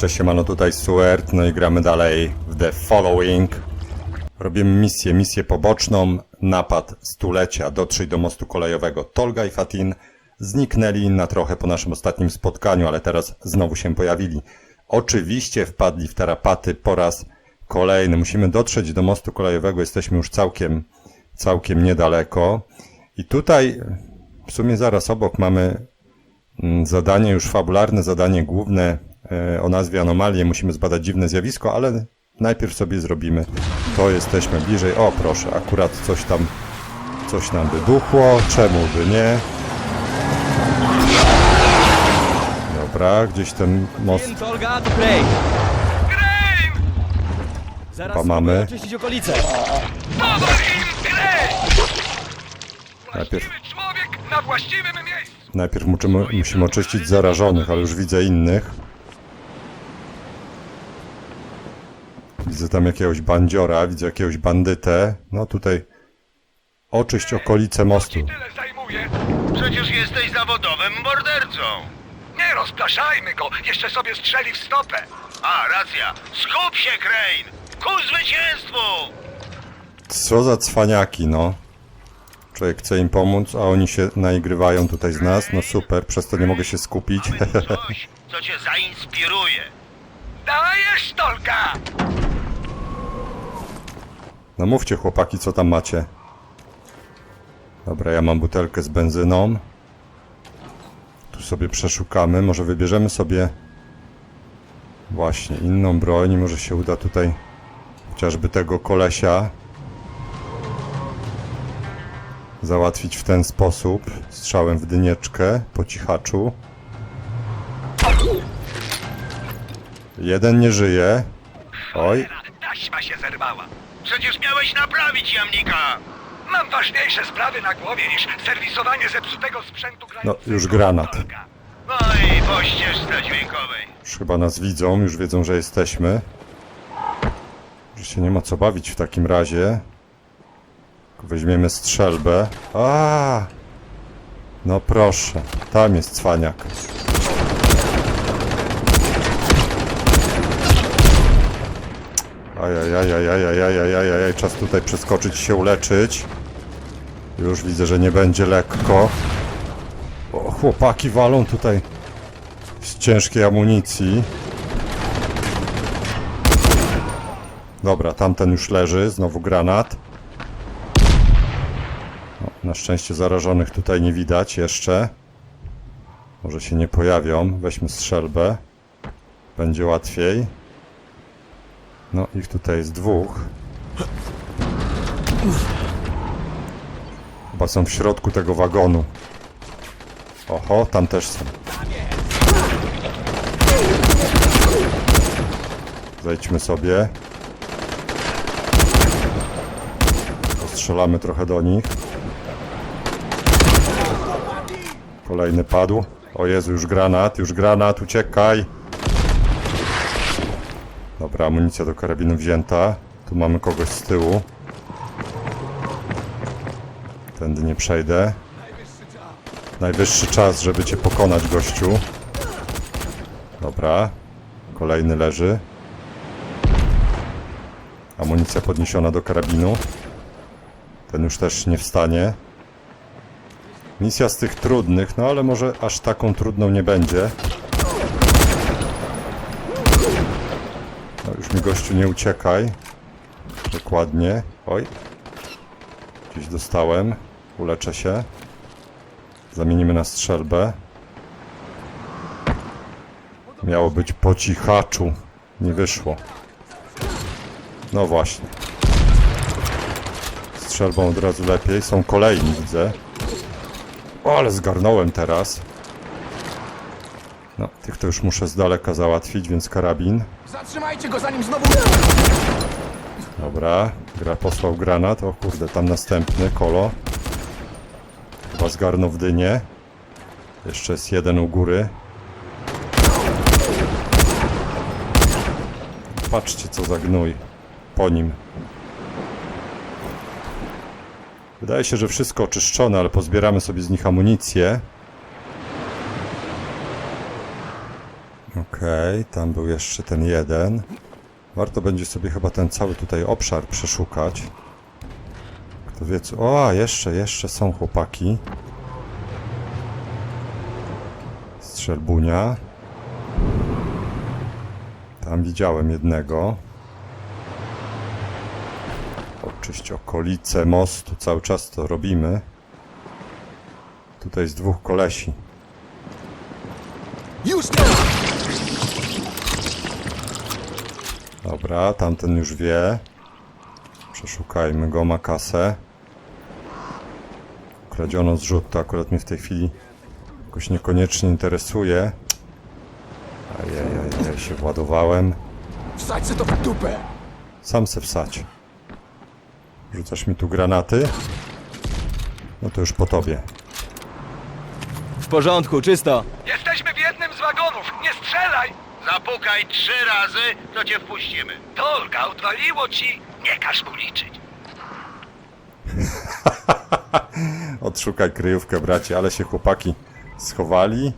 Cześć, siemano, tutaj Suert, no i gramy dalej w The Following. Robimy misję, misję poboczną, napad stulecia, dotrzyj do mostu kolejowego. Tolga i Fatin zniknęli na trochę po naszym ostatnim spotkaniu, ale teraz znowu się pojawili. Oczywiście wpadli w tarapaty po raz kolejny. Musimy dotrzeć do mostu kolejowego, jesteśmy już całkiem, całkiem niedaleko. I tutaj, w sumie zaraz obok mamy Mm, zadanie już fabularne, zadanie główne o nazwie Anomalie. Musimy zbadać dziwne zjawisko, ale najpierw sobie zrobimy to. Jesteśmy bliżej. O, proszę, akurat coś tam, coś nam wyduchło. Czemu by nie? Dobra, gdzieś ten most! Zaraz Chyba mamy. oczyścić okolice. Najpierw. Najpierw musimy, musimy oczyścić zarażonych, ale już widzę innych. Widzę tam jakiegoś bandziora, widzę jakiegoś bandytę. No tutaj oczyść okolice mostu. Tyle zajmuje. Przecież jesteś zawodowym mordercą. Nie rozpraszajmy go, jeszcze sobie strzeli w stopę. A, racja. Skup się, Crane! Ku zwycięstwu! Co za cwaniaki, no. Człowiek chce im pomóc, a oni się naigrywają tutaj z nas. No super, przez to nie mogę się skupić. Coś, co cię zainspiruje. Dajesz, Tolka! No mówcie chłopaki, co tam macie. Dobra, ja mam butelkę z benzyną. Tu sobie przeszukamy. Może wybierzemy sobie właśnie inną broń. Może się uda tutaj chociażby tego kolesia załatwić w ten sposób. Strzałem w dynieczkę po cichaczu. Jeden nie żyje. Oj, Taśma się zerwała. Przecież miałeś naprawić jamnika. Mam ważniejsze sprawy na głowie niż serwisowanie zepsutego sprzętu no już granat. No i po ścieżce dźwiękowej. Już chyba nas widzą, już wiedzą, że jesteśmy. Że się nie ma co bawić w takim razie. Tylko Weźmiemy strzelbę. A! No proszę, tam jest cwaniak. Ajajajajajajajajajaj, czas tutaj przeskoczyć się uleczyć. Już widzę, że nie będzie lekko. O, chłopaki walą tutaj z ciężkiej amunicji. Dobra, tamten już leży, znowu granat. Na szczęście zarażonych tutaj nie widać jeszcze. Może się nie pojawią. Weźmy strzelbę. Będzie łatwiej. No, ich tutaj jest dwóch. Chyba są w środku tego wagonu. Oho, tam też są. Zejdźmy sobie. Strzelamy trochę do nich. Kolejny padł. O Jezu, już granat, już granat, uciekaj. Dobra, amunicja do karabinu wzięta. Tu mamy kogoś z tyłu. Tędy nie przejdę. Najwyższy czas, żeby cię pokonać, gościu. Dobra. Kolejny leży. Amunicja podniesiona do karabinu. Ten już też nie wstanie. Misja z tych trudnych, no ale może aż taką trudną nie będzie. No już mi gościu nie uciekaj. Dokładnie. Oj. Gdzieś dostałem. Uleczę się. Zamienimy na strzelbę. Miało być po cichaczu. Nie wyszło. No właśnie. Strzelbą od razu lepiej. Są kolejni, widzę. O, ale zgarnąłem teraz. No, tych to już muszę z daleka załatwić, więc karabin. Zatrzymajcie go zanim znowu... Dobra, gra posłał granat. O kurde, tam następny, kolo. Chyba zgarnął w dynie. Jeszcze jest jeden u góry. Patrzcie, co za gnój. Po nim. Wydaje się, że wszystko oczyszczone, ale pozbieramy sobie z nich amunicję. Okej, tam był jeszcze ten jeden. Warto będzie sobie chyba ten cały tutaj obszar przeszukać. Kto wie co... O, jeszcze, jeszcze są chłopaki. Strzelbunia. Tam widziałem jednego. Oczyść okolice mostu, cały czas to robimy. Tutaj jest dwóch kolesi. Dobra, tamten już wie. Przeszukajmy go, ma kasę. Kradziono zrzut, to akurat mnie w tej chwili jakoś niekoniecznie interesuje. Ajajaj, się władowałem. Wsadź se to w dupę! Sam se wsać. Rzucasz mi tu granaty? No to już po tobie. W porządku, czysto. Jesteśmy w jednym z wagonów! Nie strzelaj! Zapukaj trzy razy, to cię wpuścimy. Tolga, odwaliło ci! Nie każ mu liczyć! Odszukaj kryjówkę, bracie, ale się chłopaki schowali.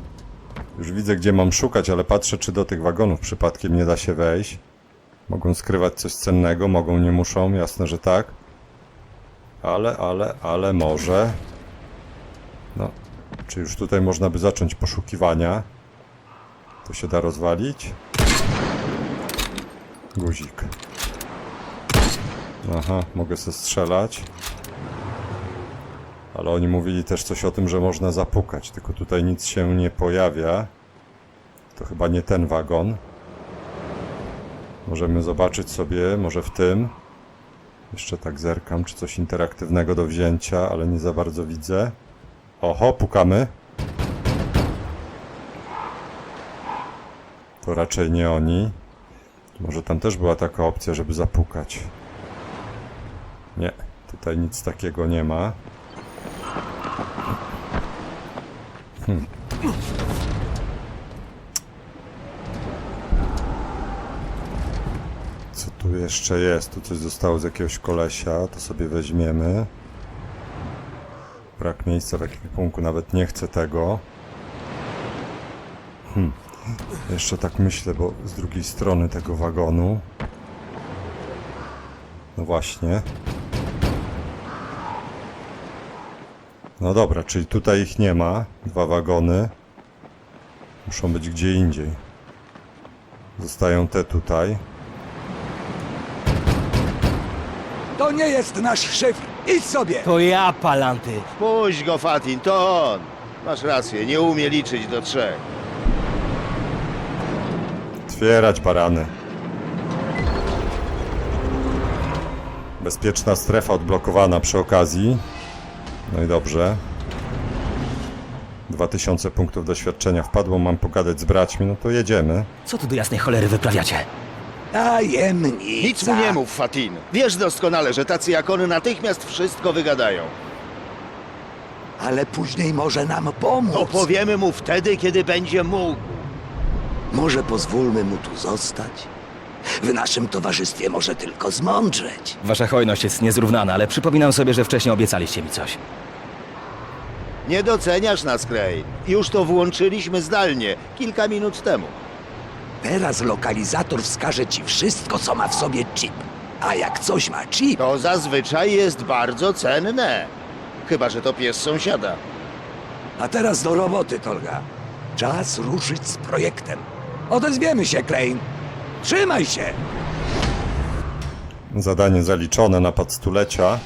Już widzę, gdzie mam szukać, ale patrzę, czy do tych wagonów przypadkiem nie da się wejść. Mogą skrywać coś cennego, mogą, nie muszą, jasne, że tak. Ale, ale, ale może. No, czy już tutaj można by zacząć poszukiwania? To się da rozwalić? Guzik. Aha, mogę se strzelać. Ale oni mówili też coś o tym, że można zapukać, tylko tutaj nic się nie pojawia. To chyba nie ten wagon. Możemy zobaczyć sobie, może w tym. Jeszcze tak zerkam, czy coś interaktywnego do wzięcia, ale nie za bardzo widzę. Oho, pukamy. To raczej nie oni. Może tam też była taka opcja, żeby zapukać. Nie, tutaj nic takiego nie ma. Co tu jeszcze jest? Tu coś zostało z jakiegoś kolesia, to sobie weźmiemy. Brak miejsca w ekwipunku, nawet nie chcę tego. Hmm. Jeszcze tak myślę, bo z drugiej strony tego wagonu. No właśnie. No dobra, czyli tutaj ich nie ma. Dwa wagony. Muszą być gdzie indziej. Zostają te tutaj. To nie jest nasz szyfr. Idź sobie! To ja, Palanty. Puść go, Fatin, to on. Masz rację, nie umie liczyć do trzech. Otwierać barany. Bezpieczna strefa odblokowana przy okazji. No i dobrze. 2000 punktów doświadczenia wpadło, mam pogadać z braćmi, no to jedziemy. Co tu do jasnej cholery wyprawiacie? Tajemnica. Nic mu nie mów, Fatin. Wiesz doskonale, że tacy jak on natychmiast wszystko wygadają. Ale później może nam pomóc. Opowiemy mu wtedy, kiedy będzie mógł. Może pozwólmy mu tu zostać? W naszym towarzystwie może tylko zmądrzeć. Wasza hojność jest niezrównana, ale przypominam sobie, że wcześniej obiecaliście mi coś. Nie doceniasz nas, Crane. Już to włączyliśmy zdalnie, kilka minut temu. Teraz lokalizator wskaże ci wszystko, co ma w sobie chip. A jak coś ma chip, To zazwyczaj jest bardzo cenne. Chyba, że to pies sąsiada. a teraz do roboty, Tolga. Czas ruszyć z projektem. Odezwiemy się, Klein. Trzymaj się! Zadanie zaliczone, napad stulecia.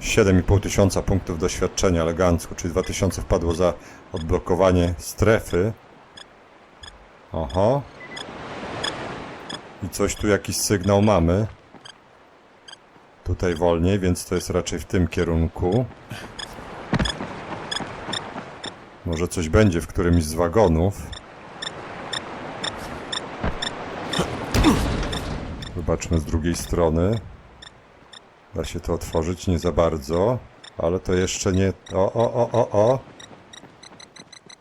7,5 tysiąca punktów doświadczenia elegancko, czyli 2000 wpadło za odblokowanie strefy. Oho. I coś tu, jakiś sygnał mamy. Tutaj wolniej, więc to jest raczej w tym kierunku. Może coś będzie w którymś z wagonów. Zobaczmy z drugiej strony. Da się to otworzyć, nie za bardzo, ale to jeszcze nie... O, o, o, o, o!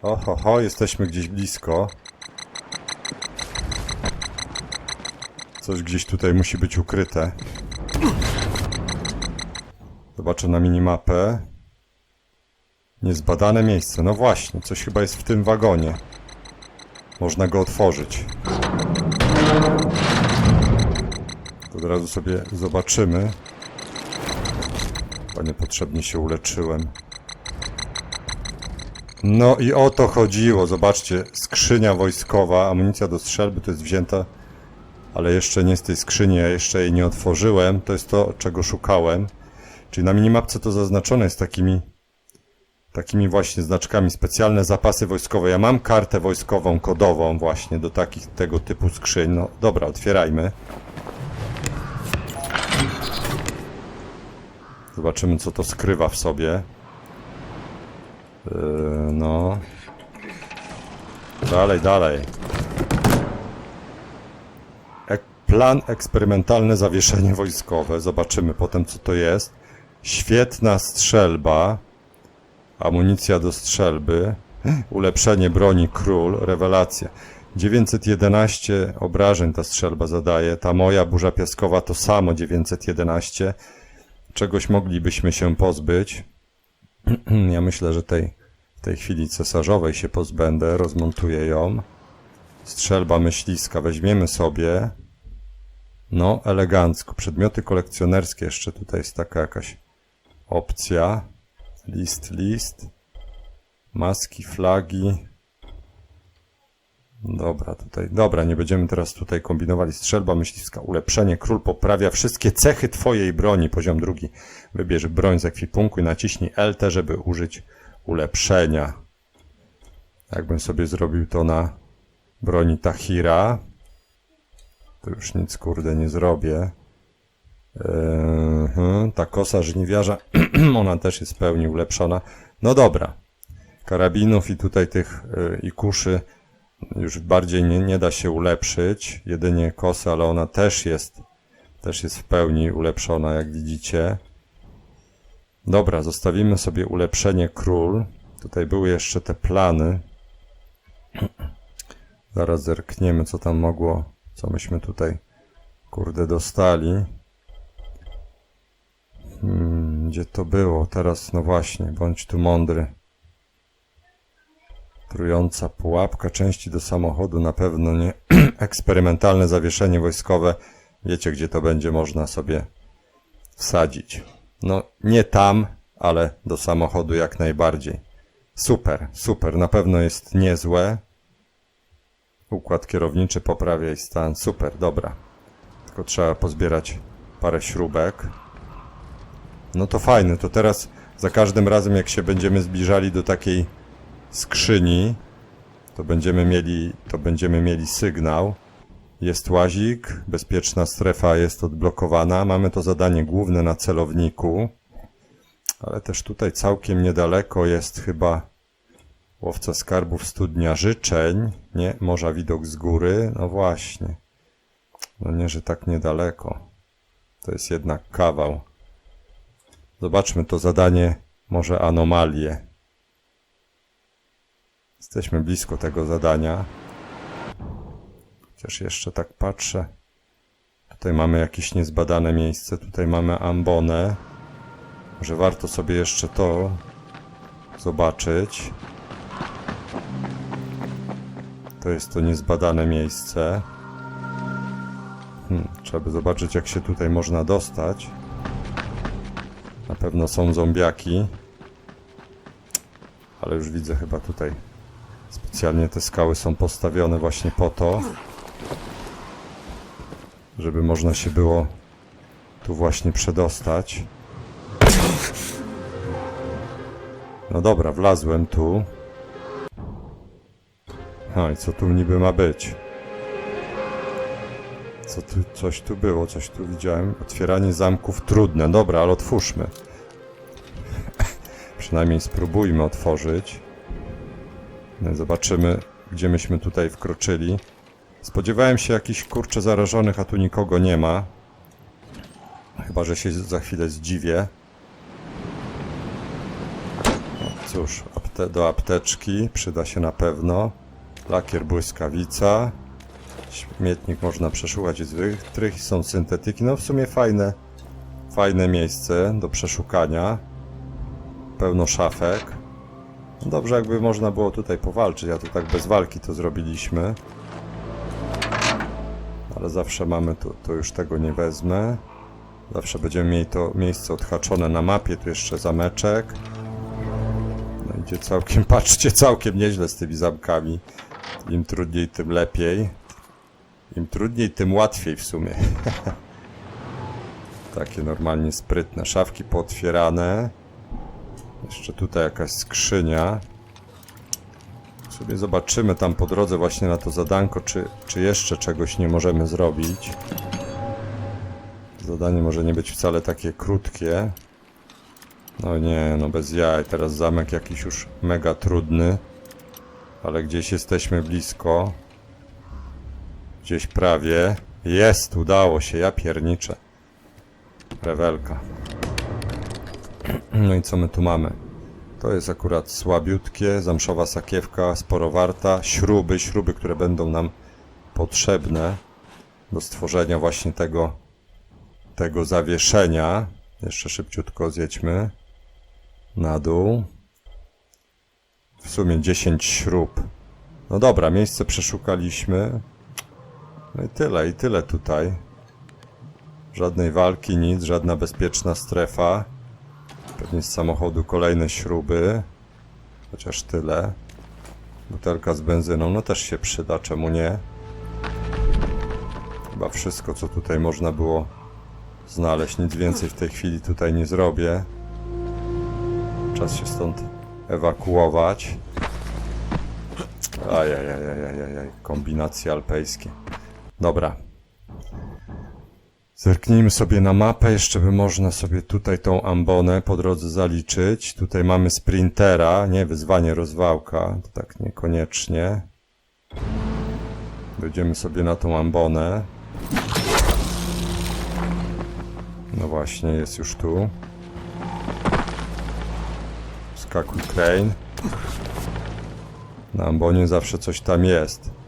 Oho, ho, jesteśmy gdzieś blisko. Coś gdzieś tutaj musi być ukryte. Zobaczę na minimapę. Niezbadane miejsce. No właśnie, coś chyba jest w tym wagonie. Można go otworzyć. Od razu sobie zobaczymy. Chyba niepotrzebnie się uleczyłem. No i o to chodziło. Zobaczcie, skrzynia wojskowa, amunicja do strzelby to jest wzięta, ale jeszcze nie z tej skrzyni, ja jeszcze jej nie otworzyłem. To jest to, czego szukałem. Czyli na minimapce to zaznaczone jest takimi takimi właśnie znaczkami specjalne zapasy wojskowe. Ja mam kartę wojskową kodową właśnie do takich tego typu skrzyń. No dobra, otwierajmy. Zobaczymy co to skrywa w sobie. Yy, no. Dalej, dalej. Ek plan eksperymentalne zawieszenie wojskowe. Zobaczymy potem co to jest. Świetna strzelba. Amunicja do strzelby. Ulepszenie broni król. Rewelacja. 911 obrażeń ta strzelba zadaje. Ta moja burza piaskowa to samo 911. Czegoś moglibyśmy się pozbyć. Ja myślę, że tej, tej chwili cesarzowej się pozbędę. Rozmontuję ją. Strzelba myśliska weźmiemy sobie. No, elegancko. Przedmioty kolekcjonerskie. Jeszcze tutaj jest taka jakaś opcja. List, list. Maski, flagi. Dobra, tutaj. Dobra, nie będziemy teraz tutaj kombinowali. Strzelba myśliwska, ulepszenie. Król poprawia wszystkie cechy twojej broni. Poziom drugi. Wybierz broń z ekwipunku i naciśnij LT, żeby użyć ulepszenia. Jakbym sobie zrobił to na broni Tahira, to już nic kurde nie zrobię. Eee, ta kosa żniwiarza, ona też jest w pełni ulepszona. No dobra. Karabinów i tutaj tych e, i kuszy już bardziej nie, nie da się ulepszyć. Jedynie kosa, ale ona też jest też jest w pełni ulepszona, jak widzicie. Dobra, zostawimy sobie ulepszenie król. Tutaj były jeszcze te plany. Zaraz zerkniemy, co tam mogło, co myśmy tutaj, kurde, dostali. Hmm, gdzie to było? Teraz, no właśnie, bądź tu mądry. Trująca pułapka, części do samochodu, na pewno nie. Eksperymentalne zawieszenie wojskowe. Wiecie, gdzie to będzie można sobie wsadzić. No, nie tam, ale do samochodu jak najbardziej. Super, super, na pewno jest niezłe. Układ kierowniczy poprawia i stan. Super, dobra. Tylko trzeba pozbierać parę śrubek. No to fajne, to teraz za każdym razem jak się będziemy zbliżali do takiej skrzyni, to będziemy mieli, to będziemy mieli sygnał. Jest łazik, bezpieczna strefa jest odblokowana. Mamy to zadanie główne na celowniku. Ale też tutaj całkiem niedaleko jest chyba łowca skarbów studnia życzeń. Nie, morza widok z góry. No właśnie. No nie, że tak niedaleko. To jest jednak kawał. Zobaczmy to zadanie, może anomalie. Jesteśmy blisko tego zadania. Chociaż jeszcze tak patrzę. Tutaj mamy jakieś niezbadane miejsce. Tutaj mamy ambonę. Może warto sobie jeszcze to zobaczyć. To jest to niezbadane miejsce. Hmm, trzeba by zobaczyć, jak się tutaj można dostać. Na pewno są zombiaki. Ale już widzę chyba tutaj specjalnie te skały są postawione właśnie po to, żeby można się było tu właśnie przedostać. No dobra, wlazłem tu. No i co tu niby ma być? Co tu, coś tu było, coś tu widziałem. Otwieranie zamków trudne. Dobra, ale otwórzmy. Przynajmniej spróbujmy otworzyć. Zobaczymy, gdzie myśmy tutaj wkroczyli. Spodziewałem się jakichś kurcze zarażonych, a tu nikogo nie ma. Chyba, że się za chwilę zdziwię. No, cóż, apte do apteczki przyda się na pewno. Lakier błyskawica. Śmietnik można przeszukać z wytrych, są syntetyki. No w sumie fajne, fajne miejsce do przeszukania. Pełno szafek. Dobrze, jakby można było tutaj powalczyć, a to tak bez walki to zrobiliśmy. Ale zawsze mamy tu, już tego nie wezmę. Zawsze będziemy mieli to miejsce odhaczone na mapie, tu jeszcze zameczek. No idzie całkiem, patrzcie, całkiem nieźle z tymi zamkami. Im trudniej, tym lepiej. Im trudniej, tym łatwiej w sumie. Takie normalnie sprytne. Szafki pootwierane. Jeszcze tutaj jakaś skrzynia. Sobie zobaczymy tam po drodze właśnie na to zadanko, czy, czy jeszcze czegoś nie możemy zrobić. Zadanie może nie być wcale takie krótkie. No nie, no bez jaj. Teraz zamek jakiś już mega trudny. Ale gdzieś jesteśmy blisko. Gdzieś prawie. Jest, udało się, ja pierniczę. Rewelka. No i co my tu mamy? To jest akurat słabiutkie, zamszowa sakiewka, sporo warta, śruby, śruby, które będą nam potrzebne do stworzenia właśnie tego, tego zawieszenia. Jeszcze szybciutko zjedźmy na dół. W sumie 10 śrub. No dobra, miejsce przeszukaliśmy. No i tyle, i tyle tutaj. Żadnej walki, nic, żadna bezpieczna strefa. Pewnie z samochodu kolejne śruby. Chociaż tyle. Butelka z benzyną, no też się przyda, czemu nie? Chyba wszystko, co tutaj można było znaleźć. Nic więcej w tej chwili tutaj nie zrobię. Czas się stąd ewakuować. Ajajajajajaj, kombinacje alpejskie. Dobra. Zerknijmy sobie na mapę, jeszcze by można sobie tutaj tą ambonę po drodze zaliczyć. Tutaj mamy sprintera, nie wyzwanie rozwałka, to tak niekoniecznie. Dojdziemy sobie na tą ambonę. No właśnie, jest już tu. Skakuj crane. Na ambonie zawsze coś tam jest.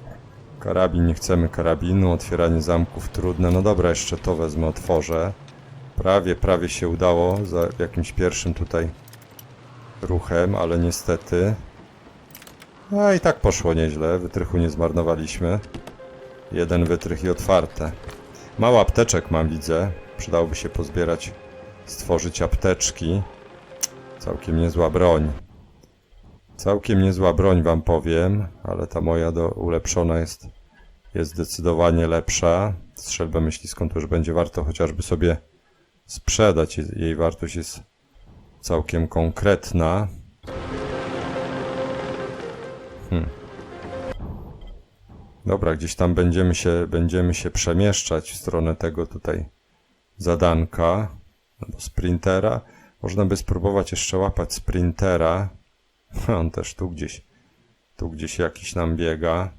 Karabin, nie chcemy karabinu, otwieranie zamków trudne. No dobra, jeszcze to wezmę, otworzę. Prawie, prawie się udało za jakimś pierwszym tutaj ruchem, ale niestety. A i tak poszło nieźle, wytrychu nie zmarnowaliśmy. Jeden wytrych i otwarte. Mało apteczek mam, widzę. Przydałoby się pozbierać, stworzyć apteczki. Całkiem niezła broń. Całkiem niezła broń wam powiem, ale ta moja do, ulepszona jest, jest zdecydowanie lepsza. Strzelbę myśliską to już będzie warto chociażby sobie sprzedać. Je- Jej wartość jest całkiem konkretna. Hmm. Dobra, gdzieś tam będziemy się, będziemy się przemieszczać w stronę tego tutaj zadanka albo sprintera. Można by spróbować jeszcze łapać sprintera. On też tu gdzieś, tu gdzieś jakiś nam biega.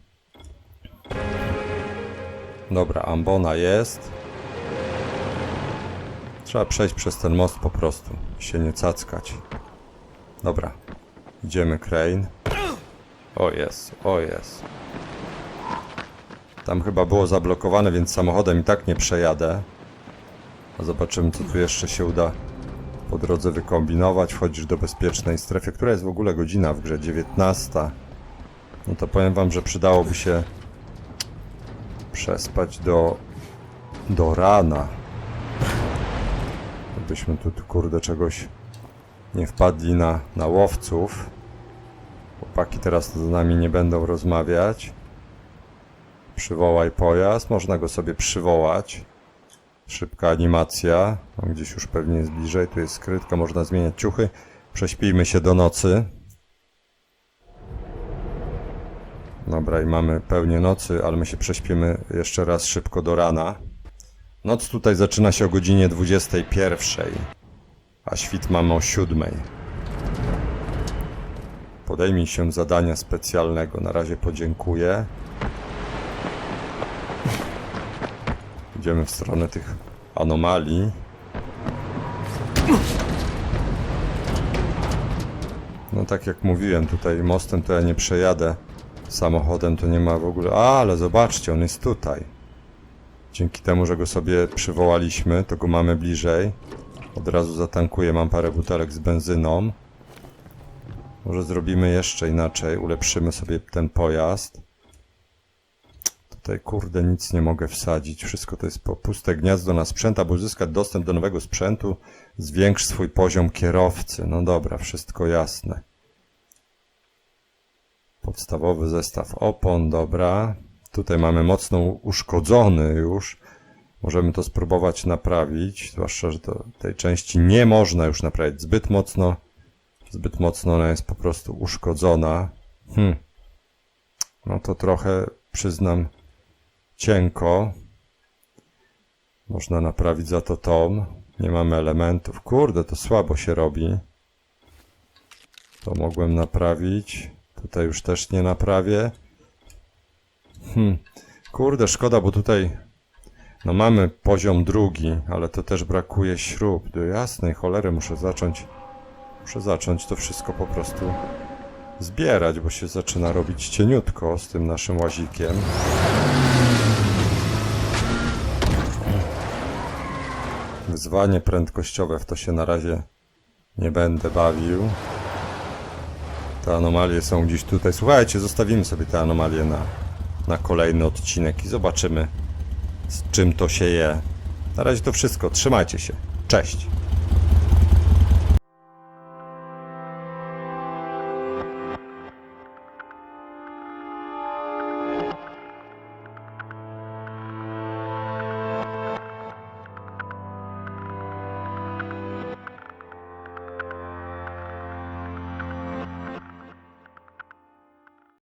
Dobra, ambona jest. Trzeba przejść przez ten most po prostu. Się nie cackać. Dobra. Idziemy, Crane. O jest, o jest. Tam chyba było zablokowane, więc samochodem i tak nie przejadę. A zobaczymy, co tu jeszcze się uda po drodze wykombinować. Wchodzisz do bezpiecznej strefy, która jest w ogóle godzina w grze 19. No to powiem wam, że przydałoby się przespać do, do rana. Gdybyśmy tu, kurde czegoś nie wpadli na, na łowców. Chłopaki teraz z nami nie będą rozmawiać. Przywołaj pojazd. Można go sobie przywołać. Szybka animacja. On gdzieś już pewnie jest bliżej. Tu jest skrytka, można zmieniać ciuchy. Prześpijmy się do nocy. Dobra, i mamy pełnię nocy, ale my się prześpimy jeszcze raz szybko do rana. Noc tutaj zaczyna się o godzinie 21, a świt mamy o 7. Podejmij się zadania specjalnego. Na razie podziękuję. Idziemy w stronę tych anomalii. No tak jak mówiłem, tutaj mostem to ja nie przejadę. Samochodem to nie ma w ogóle... A, ale zobaczcie, on jest tutaj. Dzięki temu, że go sobie przywołaliśmy, to go mamy bliżej. Od razu zatankuję, mam parę butelek z benzyną. Może zrobimy jeszcze inaczej, ulepszymy sobie ten pojazd. Tutaj kurde nic nie mogę wsadzić, wszystko to jest puste gniazdo na sprzęt, aby uzyskać dostęp do nowego sprzętu, zwiększ swój poziom kierowcy. No dobra, wszystko jasne. Podstawowy zestaw opon, dobra. Tutaj mamy mocno uszkodzony już. Możemy to spróbować naprawić, zwłaszcza, że to tej części nie można już naprawić zbyt mocno. Zbyt mocno ona jest po prostu uszkodzona. Hm. No to trochę, przyznam, cienko. Można naprawić za to tom. Nie mamy elementów. Kurde, to słabo się robi. To mogłem naprawić. Tutaj już też nie naprawię. Hmm. Kurde, szkoda, bo tutaj no mamy poziom drugi, ale to też brakuje śrub. Do jasnej cholery muszę zacząć muszę zacząć to wszystko po prostu zbierać, bo się zaczyna robić cieniutko z tym naszym łazikiem. Wyzwanie prędkościowe, w to się na razie nie będę bawił. Te anomalie są gdzieś tutaj. Słuchajcie, zostawimy sobie te anomalie na, na kolejny odcinek i zobaczymy, z czym to się je. Na razie to wszystko. Trzymajcie się. Cześć.